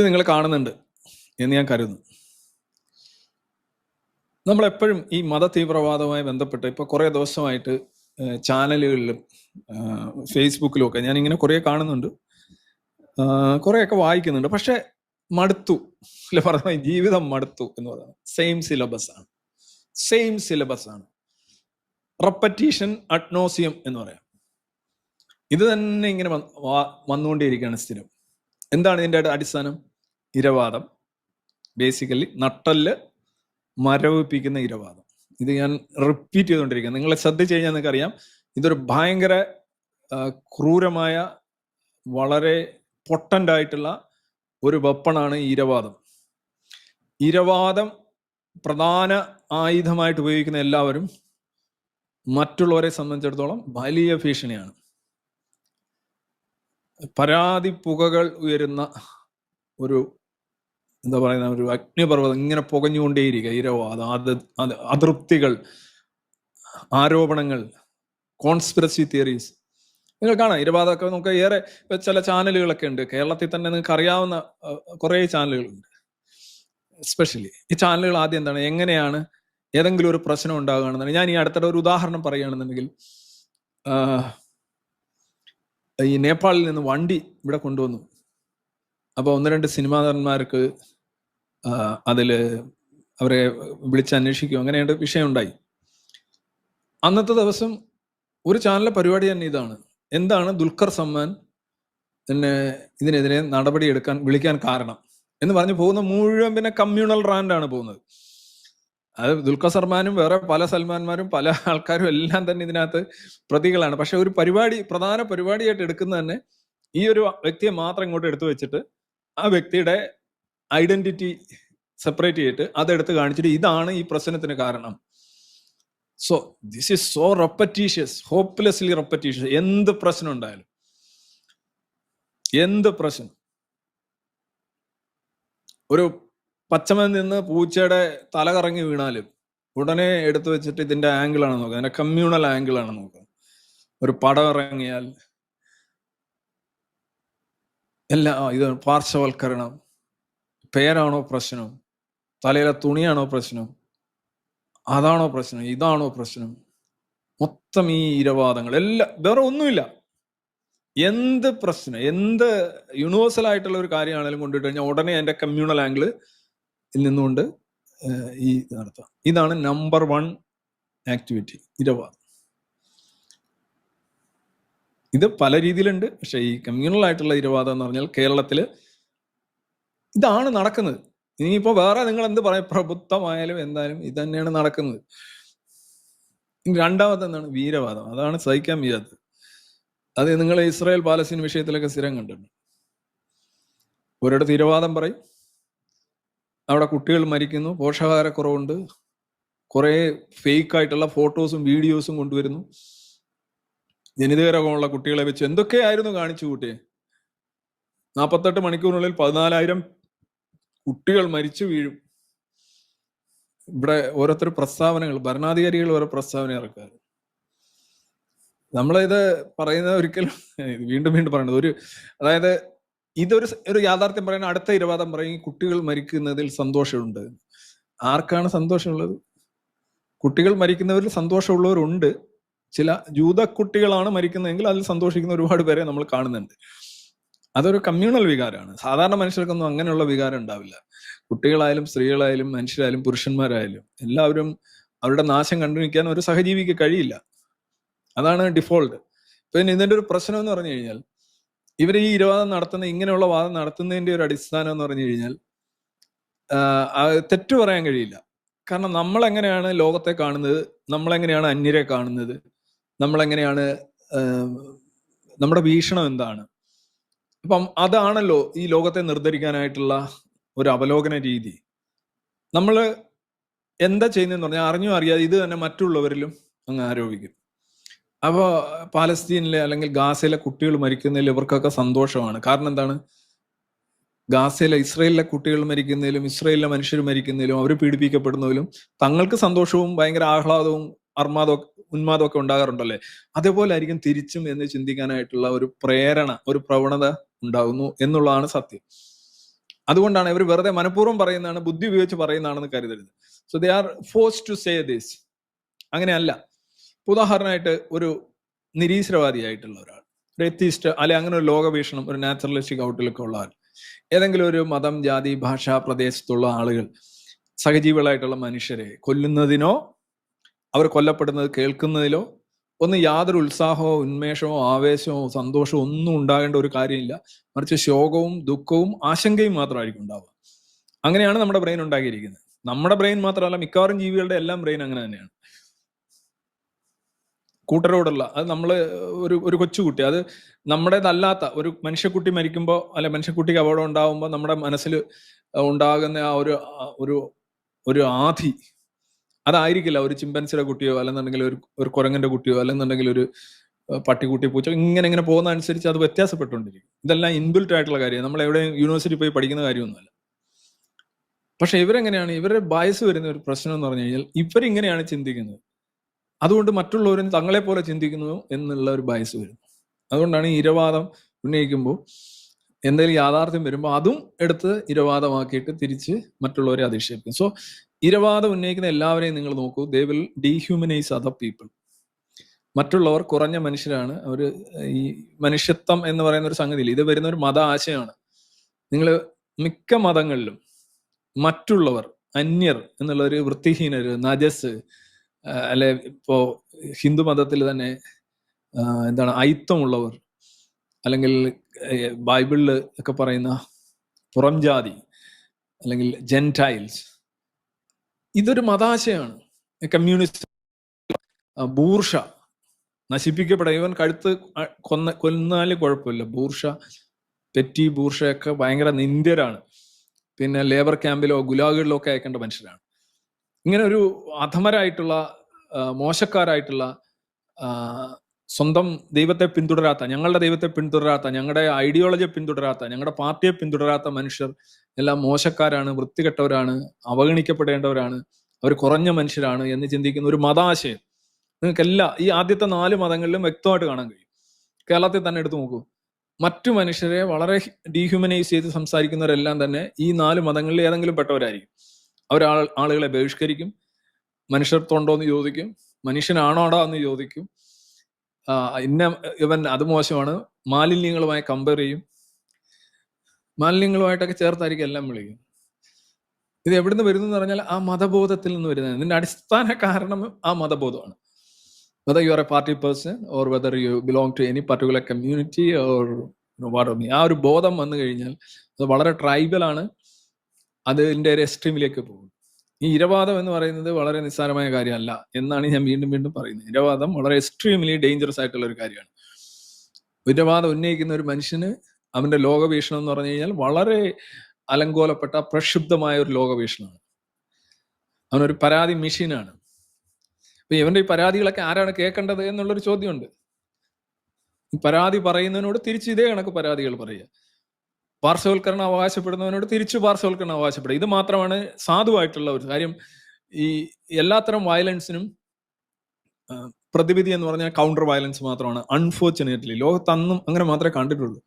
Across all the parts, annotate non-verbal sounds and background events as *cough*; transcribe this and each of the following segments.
ഇത് നിങ്ങൾ കാണുന്നുണ്ട് എന്ന് ഞാൻ കരുതുന്നു. നമ്മളെപ്പോഴും ഈ മത തീവ്രവാദവുമായി ബന്ധപ്പെട്ട് ഇപ്പൊ കുറേ ദിവസമായിട്ട് ചാനലുകളിലും ഫേസ്ബുക്കിലും ഒക്കെ ഞാൻ ഇങ്ങനെ കുറേ കാണുന്നുണ്ട്. കുറേയൊക്കെ വായിക്കുന്നുണ്ട്. പക്ഷെ മടുത്തു. അല്ലെ പറഞ്ഞ ജീവിതം മടുത്തു എന്ന് പറയുന്നത്. സെയിം സിലബസ് ആണ്. സെയിം സിലബസ് ആണ്. റെപ്പറ്റീഷൻ അഡ്നോസിയം എന്ന് പറയാം. ഇത് തന്നെ ഇങ്ങനെ വന്ന് വന്നുകൊണ്ടേയിരിക്കുകയാണ് സ്ഥിരം. എന്താണ് ഇതിന്റെ അടിസ്ഥാനം? ഇരവാദം. ബേസിക്കലി നട്ടൽ മരവിപ്പിക്കുന്ന ഇരവാദം. ഇത് ഞാൻ റിപ്പീറ്റ് ചെയ്തുകൊണ്ടിരിക്കുക നിങ്ങളെ ശ്രദ്ധിച്ചു കഴിഞ്ഞാൽ നിങ്ങൾക്ക് അറിയാം ഇതൊരു ഭയങ്കര ക്രൂരമായ വളരെ പൊട്ടന്റ് ആയിട്ടുള്ള ഒരു വെപ്പണാണ് ഇരവാദം. ഇരവാദം പ്രധാന ആയുധമായിട്ട് ഉപയോഗിക്കുന്ന എല്ലാവരും മറ്റുള്ളവരെ സംബന്ധിച്ചിടത്തോളം വലിയ ഭീഷണിയാണ്. പരാതി പുകകൾ ഉയരുന്ന ഒരു എന്താ പറയുന്ന ഒരു അഗ്നിപർവതം ഇങ്ങനെ പുകഞ്ഞുകൊണ്ടേയിരിക്കുക. ഇരവാദം അത് അത് അതൃപ്തികൾ ആരോപണങ്ങൾ കോൺസ്പിറസി തിയറീസ് നിങ്ങൾ കാണാം ഇരവാദമൊക്കെ നമുക്ക് ഏറെ ചില ചാനലുകളൊക്കെ ഉണ്ട്. കേരളത്തിൽ തന്നെ നിങ്ങൾക്ക് അറിയാവുന്ന കുറേ ചാനലുകളുണ്ട്. എസ്പെഷ്യലി ഈ ചാനലുകൾ ആദ്യം എന്താണ്? എങ്ങനെയാണ് ഏതെങ്കിലും ഒരു പ്രശ്നം ഉണ്ടാകുകയാണെന്നുണ്ടെങ്കിൽ ഞാൻ ഈ അടുത്തിടെ ഒരു ഉദാഹരണം പറയുകയാണെന്നുണ്ടെങ്കിൽ ഈ നേപ്പാളിൽ നിന്ന് വണ്ടി ഇവിടെ കൊണ്ടുവന്നു. അപ്പൊ ഒന്ന് രണ്ട് സിനിമാ നടന്മാർക്ക് അതിൽ അവരെ വിളിച്ച് അന്വേഷിക്കും. അങ്ങനെയുണ്ട് വിഷയം ഉണ്ടായി അന്നത്തെ ദിവസം ഒരു ചാനലിലെ പരിപാടി തന്നെ ഇതാണ്. എന്താണ് ദുൽഖർ സമ്മാൻ പിന്നെ ഇതിനെതിരെ നടപടി എടുക്കാൻ വിളിക്കാൻ കാരണം എന്ന് പറഞ്ഞു പോകുന്ന മുഴുവൻ പിന്നെ കമ്മ്യൂണൽ റാൻഡാണ് പോകുന്നത്. അത് ദുൽഖർ സൽമാനും വേറെ പല സൽമാന്മാരും പല ആൾക്കാരും എല്ലാം തന്നെ ഇതിനകത്ത് പ്രതികളാണ്. പക്ഷെ ഒരു പരിപാടി പ്രധാന പരിപാടിയായിട്ട് എടുക്കുന്ന തന്നെ ഈ ഒരു വ്യക്തിയെ മാത്രം ഇങ്ങോട്ട് എടുത്തു വെച്ചിട്ട് ആ വ്യക്തിയുടെ ഐഡന്റിറ്റി സെപ്പറേറ്റ് ചെയ്തിട്ട് അതെടുത്ത് കാണിച്ചിട്ട് ഇതാണ് ഈ പ്രശ്നത്തിന് കാരണം. So this is so repetitious hopelessly repetitious എന്ത് പ്രശ്നം ഉണ്ടായാലും. എന്ത് പ്രശ്നം? ഒരു പച്ചമൻ നിന്ന് പൂച്ചയുടെ തല കറങ്ങി വീണാലും ഉടനെ എടുത്തു വെച്ചിട്ട് ഇതിന്റെ ആംഗിൾ ആണ് നോക്കുക അതിന്റെ കമ്മ്യൂണൽ ആംഗിൾ ആണ് നോക്കുക ഒരു പടം ഇറങ്ങിയാൽ എല്ലാ ഇത് പാർശ്വവൽക്കരണം. പേരാണോ പ്രശ്നം? തലയിലെ തുണിയാണോ പ്രശ്നം? അതാണോ പ്രശ്നം? ഇതാണോ പ്രശ്നം? മൊത്തം ഈ ഇരവാദങ്ങൾ എല്ലാം വേറെ ഒന്നുമില്ല. എന്ത് പ്രശ്നം എന്ത് യൂണിവേഴ്സൽ ആയിട്ടുള്ള ഒരു കാര്യമാണെങ്കിലും കൊണ്ടിട്ട് കഴിഞ്ഞാൽ ഉടനെ അതിന്റെ കമ്മ്യൂണൽ ആംഗിൾ നിന്നുകൊണ്ട് ഈ നടത്താം ഇതാണ് നമ്പർ വൺ ആക്ടിവിറ്റി ഇരവാദം. ഇത് പല രീതിയിലുണ്ട്. പക്ഷെ ഈ കമ്മ്യൂണൽ ആയിട്ടുള്ള ഇരവാദം എന്ന് പറഞ്ഞാൽ കേരളത്തിൽ ഇതാണ് നടക്കുന്നത്. ഇനിയിപ്പോ വേറെ നിങ്ങൾ എന്ത് പറയും? പ്രബുദ്ധമായാലും എന്തായാലും ഇത് തന്നെയാണ് നടക്കുന്നത് രണ്ടാമത് എന്താണ്? വീരവാദം. അതാണ് സഹിക്കാൻ വയ്യാത്തത്. അത് നിങ്ങൾ ഇസ്രായേൽ പാലസ്തീൻ വിഷയത്തിലൊക്കെ സ്ഥിരം കണ്ടിട്ടുണ്ട്. ഒരിടത്ത് തീരവാദം പറയും. അവിടെ കുട്ടികൾ മരിക്കുന്നു. പോഷകാഹാരക്കുറവുണ്ട്. കുറേ ഫേക്ക് ആയിട്ടുള്ള ഫോട്ടോസും വീഡിയോസും കൊണ്ടുവരുന്നു. ജനിതകരോഗമുള്ള കുട്ടികളെ വെച്ച് എന്തൊക്കെയായിരുന്നു കാണിച്ചു കൂട്ടിയെ? നാൽപ്പത്തെട്ട് മണിക്കൂറിനുള്ളിൽ പതിനാലായിരം കുട്ടികൾ മരിച്ചു വീഴും. ഇവിടെ ഓരോരുത്തർ പ്രസ്താവനകൾ ഭരണാധികാരികൾ ഓരോ പ്രസ്താവന ഇറക്കാറ്. നമ്മളിത് പറയുന്നത് ഒരിക്കലും *laughs* വീണ്ടും വീണ്ടും പറയുന്നത് ഒരു അതായത് ഇതൊരു ഒരു യാഥാർത്ഥ്യം പറയുന്ന അടുത്ത ഇരുവാദം പറയും കുട്ടികൾ മരിക്കുന്നതിൽ സന്തോഷമുണ്ട്. ആർക്കാണ് സന്തോഷമുള്ളത്? കുട്ടികൾ മരിക്കുന്നവരിൽ സന്തോഷമുള്ളവരുണ്ട്. ചില ജൂത കുട്ടികളാണ് മരിക്കുന്നതെങ്കിൽ അതിൽ സന്തോഷിക്കുന്ന ഒരുപാട് പേരെ നമ്മൾ കാണുന്നുണ്ട്. അതൊരു കമ്മ്യൂണൽ വികാരമാണ്. സാധാരണ മനുഷ്യർക്കൊന്നും അങ്ങനെയുള്ള വികാരം ഉണ്ടാവില്ല. കുട്ടികളായാലും സ്ത്രീകളായാലും മനുഷ്യരായാലും പുരുഷന്മാരായാലും എല്ലാവരും അവരുടെ നാശം കണ്ടുനിൽക്കാൻ ഒരു സഹജീവിക്ക് കഴിയില്ല. അതാണ് ഡിഫോൾട്ട് പിന്നെ ഇതിന്റെ ഒരു പ്രശ്നം എന്ന് പറഞ്ഞു കഴിഞ്ഞാൽ ഇവർ ഈ ഇരുവാദം നടത്തുന്ന ഇങ്ങനെയുള്ള വാദം നടത്തുന്നതിന്റെ ഒരു അടിസ്ഥാനം എന്ന് പറഞ്ഞു കഴിഞ്ഞാൽ തെറ്റു പറയാൻ കഴിയില്ല. കാരണം നമ്മൾ എങ്ങനെയാണ് ലോകത്തെ കാണുന്നത്? നമ്മൾ എങ്ങനെയാണ് അന്യരെ കാണുന്നത്? നമ്മൾ എങ്ങനെയാണ് നമ്മുടെ വീക്ഷണം എന്താണ്? അപ്പം അതാണല്ലോ ഈ ലോകത്തെ നിർദ്ധരിക്കാനായിട്ടുള്ള ഒരു അവലോകന രീതി. നമ്മൾ എന്താ ചെയ്യുന്നതെന്ന് പറഞ്ഞാൽ അറിഞ്ഞോ അറിയാതെ ഇത് തന്നെ മറ്റുള്ളവരിലും അങ്ങ് ആരോപിക്കും. അപ്പോൾ പാലസ്തീനിലെ അല്ലെങ്കിൽ ഗാസയിലെ കുട്ടികൾ മരിക്കുന്നതിൽ ഇവർക്കൊക്കെ സന്തോഷമാണ്. കാരണം എന്താണ്? ഗാസയിലെ ഇസ്രയേലിലെ കുട്ടികൾ മരിക്കുന്നതിലും ഇസ്രയേലിലെ മനുഷ്യർ മരിക്കുന്നതിലും അവർ പീഡിപ്പിക്കപ്പെടുന്നതിലും തങ്ങൾക്ക് സന്തോഷവും ഭയങ്കര ആഹ്ലാദവും അർമാദവും ഉന്മാദവും ഒക്കെ ഉണ്ടാകാറുണ്ടല്ലേ? അതേപോലെ ആയിരിക്കും തിരിച്ചും എന്ന് ചിന്തിക്കാനായിട്ടുള്ള ഒരു പ്രേരണ ഒരു പ്രവണത ഉണ്ടാകുന്നു എന്നുള്ളതാണ് സത്യം. അതുകൊണ്ടാണ് ഇവർ വെറുതെ മനഃപൂർവം പറയുന്നതാണ് ബുദ്ധി ഉപയോഗിച്ച് പറയുന്നതാണെന്ന് കരുതരുത്. So they are force to say this അങ്ങനെയല്ല. ഉദാഹരണമായിട്ട് ഒരു നിരീശ്വരവാദിയായിട്ടുള്ള ഒരാൾ ഒരു എത്തിസ്റ്റ് അല്ലെ അങ്ങനെ ഒരു ലോകവീക്ഷണം ഒരു നാച്ചുറലിസ്റ്റിക് ഔട്ട്ലുക്ക് ഉള്ള ആൾ ഏതെങ്കിലും ഒരു മതം ജാതി ഭാഷ പ്രദേശത്തുള്ള ആളുകൾ സഹജീവികളായിട്ടുള്ള മനുഷ്യരെ കൊല്ലുന്നതിനോ അവർ കൊല്ലപ്പെടുന്നത് കേൾക്കുന്നതിലോ ഒന്ന് യാതൊരു ഉത്സാഹമോ ഉന്മേഷമോ ആവേശമോ സന്തോഷമോ ഒന്നും ഉണ്ടാകേണ്ട ഒരു കാര്യമില്ല. മറിച്ച് ശോകവും ദുഃഖവും ആശങ്കയും മാത്രമായിരിക്കും ഉണ്ടാവുക. അങ്ങനെയാണ് നമ്മുടെ ബ്രെയിൻ ഉണ്ടാക്കിയിരിക്കുന്നത്. നമ്മുടെ ബ്രെയിൻ മാത്രമല്ല മിക്കവാറും ജീവികളുടെ എല്ലാം ബ്രെയിൻ അങ്ങനെ തന്നെയാണ്. കൂട്ടരോടുള്ള അത് നമ്മൾ ഒരു ഒരു കൊച്ചുകുട്ടി അത് നമ്മുടേതല്ലാത്ത ഒരു മനുഷ്യക്കുട്ടി മരിക്കുമ്പോൾ അല്ലെ മനുഷ്യക്കുട്ടിക്ക് അപകടം ഉണ്ടാകുമ്പോൾ നമ്മുടെ മനസ്സിൽ ഉണ്ടാകുന്ന ആ ഒരു ഒരു ഒരു ആധി അതായിരിക്കില്ല ഒരു ചിമ്പൻസിയുടെ കുട്ടിയോ അല്ലെന്നുണ്ടെങ്കിൽ ഒരു ഒരു കുരങ്ങന്റെ കുട്ടിയോ അല്ലെന്നുണ്ടെങ്കിൽ ഒരു പട്ടിക്കുട്ടി പൂച്ച ഇങ്ങനെ ഇങ്ങനെ പോകുന്ന അനുസരിച്ച് അത് വ്യത്യാസപ്പെട്ടുകൊണ്ടിരിക്കും. ഇതെല്ലാം ഇൻബിൽറ്റ് ആയിട്ടുള്ള കാര്യം നമ്മൾ എവിടെ യൂണിവേഴ്സിറ്റി പോയി പഠിക്കുന്ന കാര്യമൊന്നുമല്ല. പക്ഷെ ഇവരെങ്ങനെയാണ് ഇവരുടെ ബയസ് വരുന്ന ഒരു പ്രശ്നം എന്ന് പറഞ്ഞു കഴിഞ്ഞാൽ ഇവരിങ്ങനെയാണ് ചിന്തിക്കുന്നത്. അതുകൊണ്ട് മറ്റുള്ളവരും തങ്ങളെ പോലെ ചിന്തിക്കുന്നു എന്നുള്ള ഒരു ബയസ് വരുന്നു. അതുകൊണ്ടാണ് ഇരവാദം ഉന്നയിക്കുമ്പോൾ എന്തെങ്കിലും യാഥാർത്ഥ്യം വരുമ്പോൾ അതും എടുത്ത് ഇരവാദമാക്കിയിട്ട് തിരിച്ച് മറ്റുള്ളവരെ അധിക്ഷേപിക്കും. സോ ഇരവാദം ഉന്നയിക്കുന്ന എല്ലാവരെയും നിങ്ങൾ നോക്കൂ. They will dehumanise other people മറ്റുള്ളവർ കുറഞ്ഞ മനുഷ്യരാണ്. അവർ ഈ മനുഷ്യത്വം എന്ന് പറയുന്ന ഒരു സംഗതിയിൽ ഇത് വരുന്ന ഒരു മത ആശയമാണ്. നിങ്ങൾ മിക്ക മതങ്ങളിലും മറ്റുള്ളവർ അന്യർ എന്നുള്ള ഒരു വൃത്തിഹീനര് നജസ് അല്ലെ ഇപ്പോ ഹിന്ദു മതത്തിൽ തന്നെ എന്താണ് ഐത്തമുള്ളവർ അല്ലെങ്കിൽ ബൈബിളിൽ ഒക്കെ പറയുന്ന പുറംജാതി അല്ലെങ്കിൽ ജെന്റൈൽസ് ഇതൊരു മതാശയാണ്. കമ്മ്യൂണിസ്റ്റ് ബൂർഷ നശിപ്പിക്കപ്പെടാൻ ഇവൻ കഴുത്ത് കൊന്ന കൊന്നാലും കുഴപ്പമില്ല. ബൂർഷ പെറ്റി ബൂർഷയൊക്കെ ഭയങ്കര നിന്ദ്യരാണ്. പിന്നെ ലേബർ ക്യാമ്പിലോ ഗുലാഗുകളിലോ ഒക്കെ അയക്കേണ്ട മനുഷ്യരാണ്. ഇങ്ങനെ ഒരു അധമരായിട്ടുള്ള മോശക്കാരായിട്ടുള്ള സ്വന്തം ദൈവത്തെ പിന്തുടരാത്ത ഞങ്ങളുടെ ദൈവത്തെ പിന്തുടരാത്ത ഞങ്ങളുടെ ഐഡിയോളജിയെ പിന്തുടരാത്ത ഞങ്ങളുടെ പാർട്ടിയെ പിന്തുടരാത്ത മനുഷ്യർ എല്ലാം മോശക്കാരാണ് വൃത്തികെട്ടവരാണ് അവഗണിക്കപ്പെടേണ്ടവരാണ് അവർ കുറഞ്ഞ മനുഷ്യരാണ് എന്ന് ചിന്തിക്കുന്ന ഒരു മതാശയം. നിങ്ങൾക്ക് എല്ലാ ഈ ആദ്യത്തെ നാല് മതങ്ങളിലും വ്യക്തമായിട്ട് കാണാൻ കഴിയും. കേരളത്തിൽ തന്നെ എടുത്തു നോക്കൂ. മറ്റു മനുഷ്യരെ വളരെ ഡീഹ്യൂമനൈസ് ചെയ്ത് സംസാരിക്കുന്നവരെല്ലാം തന്നെ ഈ നാല് മതങ്ങളിൽ ഏതെങ്കിലും പെട്ടവരായിരിക്കും. അവർ ആളുകളെ ബഹിഷ്കരിക്കും മനുഷ്യർ തൊണ്ടോ എന്ന് ചോദിക്കും മനുഷ്യനാണോടാ എന്ന് ചോദിക്കും ഇന്ന ഇവൻ അത് മോശമാണ്. മാലിന്യങ്ങളുമായി കമ്പയർ ചെയ്യും. മാലിന്യങ്ങളുമായിട്ടൊക്കെ ചേർത്തായിരിക്കും എല്ലാം വിളിക്കും. ഇത് എവിടുന്ന് വരുന്നു എന്ന് പറഞ്ഞാൽ ആ മതബോധത്തിൽ നിന്ന് വരുന്നത് ഇതിന്റെ അടിസ്ഥാന കാരണം ആ മതബോധമാണ്. Whether you are a party person or whether you belong to any particular community or what me ആ ഒരു ബോധം വന്നു കഴിഞ്ഞാൽ അത് വളരെ ട്രൈബലാണ് അതിന്റെ ഒരു എക്സ്ട്രീമിലേക്ക് പോകും. ഈ ഇരവാദം എന്ന് പറയുന്നത് വളരെ നിസ്സാരമായ കാര്യമല്ല എന്നാണ് ഞാൻ വീണ്ടും വീണ്ടും പറയുന്നത്. ഇരവാദം വളരെ എക്സ്ട്രീംലി ഡേഞ്ചറസ് ആയിട്ടുള്ള ഒരു കാര്യമാണ്. ഇരവാദം ഉന്നയിക്കുന്ന ഒരു മനുഷ്യന് അവന്റെ ലോകവീക്ഷണം എന്ന് പറഞ്ഞു കഴിഞ്ഞാൽ വളരെ അലങ്കോലപ്പെട്ട പ്രക്ഷുബ്ധമായ ഒരു ലോകവീക്ഷണമാണ്. അവനൊരു പരാതി മെഷീനാണ് അപ്പൊ ഇവന്റെ ഈ പരാതികളൊക്കെ ആരാണ് കേൾക്കേണ്ടത് എന്നുള്ളൊരു ചോദ്യമുണ്ട്. പരാതി പറയുന്നതിനോട് തിരിച്ച് ഇതേ കണക്ക് പരാതികൾ പറയുക. പാർശ്വവൽക്കരണം അവകാശപ്പെടുന്നവനോട് തിരിച്ചു പാർശ്വവൽക്കരണം അവകാശപ്പെടുക. ഇത് മാത്രമാണ് സാധുവായിട്ടുള്ള ഒരു കാര്യം. ഈ എല്ലാത്തരം വയലൻസിനും പ്രതിവിധി എന്ന് പറഞ്ഞാൽ കൗണ്ടർ വയലൻസ് മാത്രമാണ്. അൺഫോർച്ചുനേറ്റ്ലി ലോകത്തന്നും അങ്ങനെ മാത്രമേ കണ്ടിട്ടുള്ളൂ.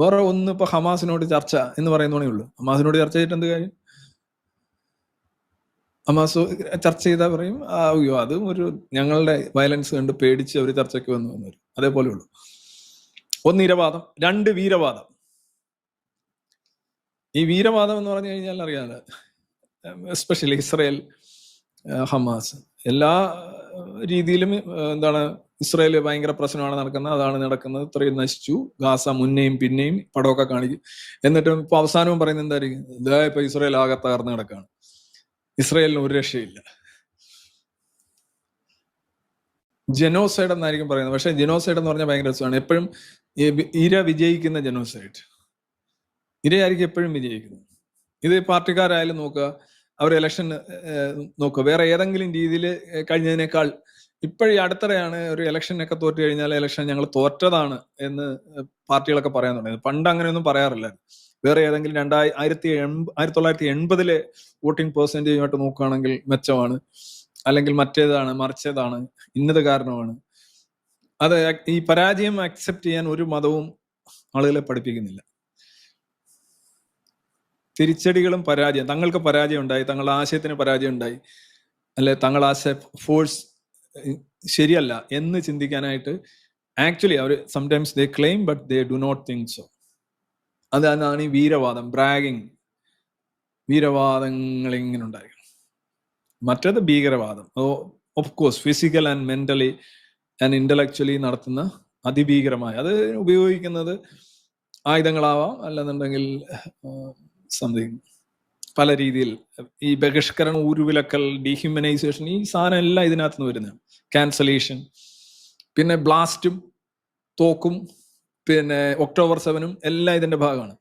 വേറെ ഒന്ന് ഇപ്പൊ ഹമാസിനോട് ചർച്ച എന്ന് പറയുന്നതേ ഉള്ളൂ. ഹമാസിനോട് ചർച്ച ചെയ്തിട്ട് എന്ത് കാര്യം? ഹമാസ് ചർച്ച ചെയ്താൽ പറയും അയ്യോ അതും ഒരു ഞങ്ങളുടെ വയലൻസ് കണ്ട് പേടിച്ച് അവർ ചർച്ചയ്ക്ക് വന്നു വന്നു അതേപോലെ ഉള്ളൂ. ഒന്ന് ഇരവാദം രണ്ട് വീരവാദം. ഈ വീരവാദം എന്ന് പറഞ്ഞു കഴിഞ്ഞാൽ അറിയാതെ എസ്പെഷ്യലി ഇസ്രയേൽ ഹമാസ്. എല്ലാ രീതിയിലും എന്താണ് ഇസ്രയേൽ ഭയങ്കര പ്രശ്നമാണ് നടക്കുന്നത്. അതാണ് നടക്കുന്നത്. ഇത്രയും നശിച്ചു. ഗാസ മുന്നേയും പിന്നെയും പടമൊക്കെ കാണിക്കും. എന്നിട്ടും ഇപ്പൊ അവസാനവും പറയുന്നത് എന്തായിരിക്കും? ഇതാ ഇപ്പൊ ഇസ്രയേൽ ആകെ തകർന്ന് കിടക്കാണ്. ഇസ്രയേലിന് ഒരു രക്ഷയില്ല. ജനോസൈഡ് എന്നായിരിക്കും പറയുന്നത്. പക്ഷെ ജനോസൈഡ് എന്ന് പറഞ്ഞാൽ ഭയങ്കര രസമാണ്. എപ്പോഴും ഇര വിജയിക്കുന്ന ജനോസൈഡ് ഇരയായിരിക്കും എപ്പോഴും വിജയിക്കുന്നത്. ഇത് പാർട്ടിക്കാരായാലും നോക്കുക അവർ ഇലക്ഷൻ നോക്കുക. വേറെ ഏതെങ്കിലും രീതിയിൽ കഴിഞ്ഞതിനേക്കാൾ ഇപ്പോഴീ അടുത്തിടെയാണ് ഒരു ഇലക്ഷനൊക്കെ തോറ്റു കഴിഞ്ഞാൽ ഇലക്ഷൻ ഞങ്ങൾ തോറ്റതാണ് എന്ന് പാർട്ടികളൊക്കെ പറയാൻ തുടങ്ങി പണ്ട് അങ്ങനെയൊന്നും പറയാറില്ല. വേറെ ഏതെങ്കിലും രണ്ടായി ആയിരത്തി എൺപ ആയിരത്തി തൊള്ളായിരത്തി എൺപതിലെ വോട്ടിംഗ് പെർസെന്റേജുമായിട്ട് നോക്കുകയാണെങ്കിൽ മെച്ചമാണ്. അല്ലെങ്കിൽ മറ്റേതാണ് മറിച്ചതാണ് ഇന്നത് കാരണമാണ്. അത് ഈ പരാജയം അക്സെപ്റ്റ് ചെയ്യാൻ ഒരു മതവും ആളുകളെ പഠിപ്പിക്കുന്നില്ല. തിരിച്ചടികളും പരാജയം തങ്ങൾക്ക് പരാജയം ഉണ്ടായി തങ്ങളുടെ ആശയത്തിന് പരാജയം ഉണ്ടായി അല്ലെ? തങ്ങൾ ആശയ ഫോഴ്സ് ശരിയല്ല എന്ന് ചിന്തിക്കാനായിട്ട് actually our sometimes they claim but they do not think so അതാണ് ഈ വീരവാദം ബ്രാഗിങ് വീരവാദങ്ങൾ ഇങ്ങനെ ഉണ്ടായി മറ്റേത് ഭീകരവാദം. Of course physical and mentally and intellectually നടത്തുന്ന അതിഭീകരമായ അത് ഉപയോഗിക്കുന്നത് ആയുധങ്ങളാവാം അല്ലെന്നുണ്ടെങ്കിൽ സംതിങ് പല രീതിയിൽ ഈ ബഹിഷ്കരണം ഊരുവിലക്കൽ ഡീഹ്യൂമനൈസേഷൻ ഈ സാധനം എല്ലാം ഇതിനകത്ത് നിന്ന് വരുന്നത് ക്യാൻസലേഷൻ പിന്നെ ബ്ലാസ്റ്റും തോക്കും പിന്നെ ഒക്ടോബർ സെവനും എല്ലാം ഇതിന്റെ ഭാഗമാണ്.